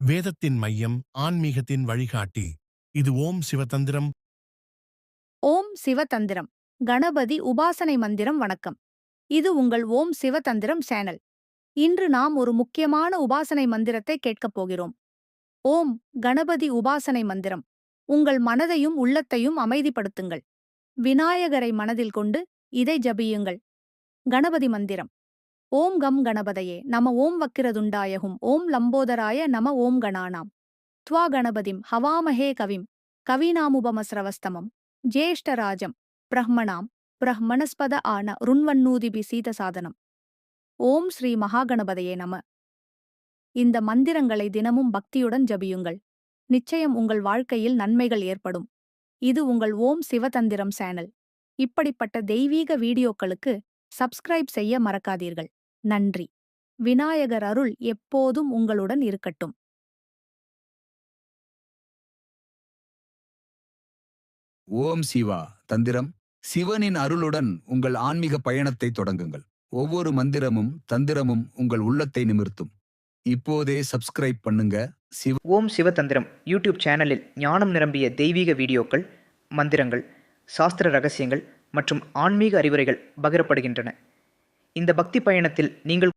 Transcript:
வேதத்தின் மையம் ஆன்மீகத்தின் வழிகாட்டி. இது ஓம் சிவதந்திரம். ஓம் சிவதந்திரம். கணபதி உபாசனை மந்திரம் வணக்கம். இது உங்கள் ஓம் சிவதந்திரம் சேனல். இன்று நாம் ஒரு முக்கியமான உபாசனை மந்திரத்தை கேட்கப் போகிறோம். ஓம் கணபதி உபாசனை மந்திரம். உங்கள் மனதையும் உள்ளத்தையும் அமைதிப்படுத்துங்கள். விநாயகரை மனதில் கொண்டு இதை ஜபியுங்கள். கணபதி மந்திரம். ஓம் கம் கணபதையே நம ஓம் வக்கிரதுண்டாயகும். ஓம் லம்போதராய நம ஓம் கணானாம். துவா கணபதிம் ஹவாமஹே கவிம். கவினாமுபமஸ்ரவஸ்தமம் ஜேஷ்டராஜம் பிரஹ்மணாம். பிரஹ்மணஸ்பத ஆன ருண்வன்னூதிபி சீத சாதனம் ஓம் ஸ்ரீ மகாகணபதையே நம. இந்த மந்திரங்களை தினமும் பக்தியுடன் ஜபியுங்கள். நிச்சயம் உங்கள் வாழ்க்கையில் நன்மைகள் ஏற்படும். இது உங்கள் ஓம் சிவதந்திரம் சேனல். இப்படிப்பட்ட தெய்வீக வீடியோக்களுக்கு சப்ஸ்கிரைப் செய்ய மறக்காதீர்கள். நன்றி. விநாயகர் அருள் எப்போதும் உங்களுடன் இருக்கட்டும். ஓம் சிவா தந்திரம். சிவனின் அருளுடன் உங்கள் ஆன்மீக பயணத்தை தொடங்குங்கள். ஒவ்வொரு மந்திரமும் தந்திரமும் உங்கள் உள்ளத்தை நிமிர்த்தும். இப்போதே சப்ஸ்கிரைப் பண்ணுங்க. சிவ ஓம் சிவதந்திரம் யூடியூப் சேனலில் ஞானம் நிரம்பிய தெய்வீக வீடியோக்கள் மந்திரங்கள் சாஸ்திர ரகசியங்கள் மற்றும் ஆன்மீக அறிவுரைகள் பகிரப்படுகின்றன. இந்த பக்தி பயணத்தில் நீங்கள்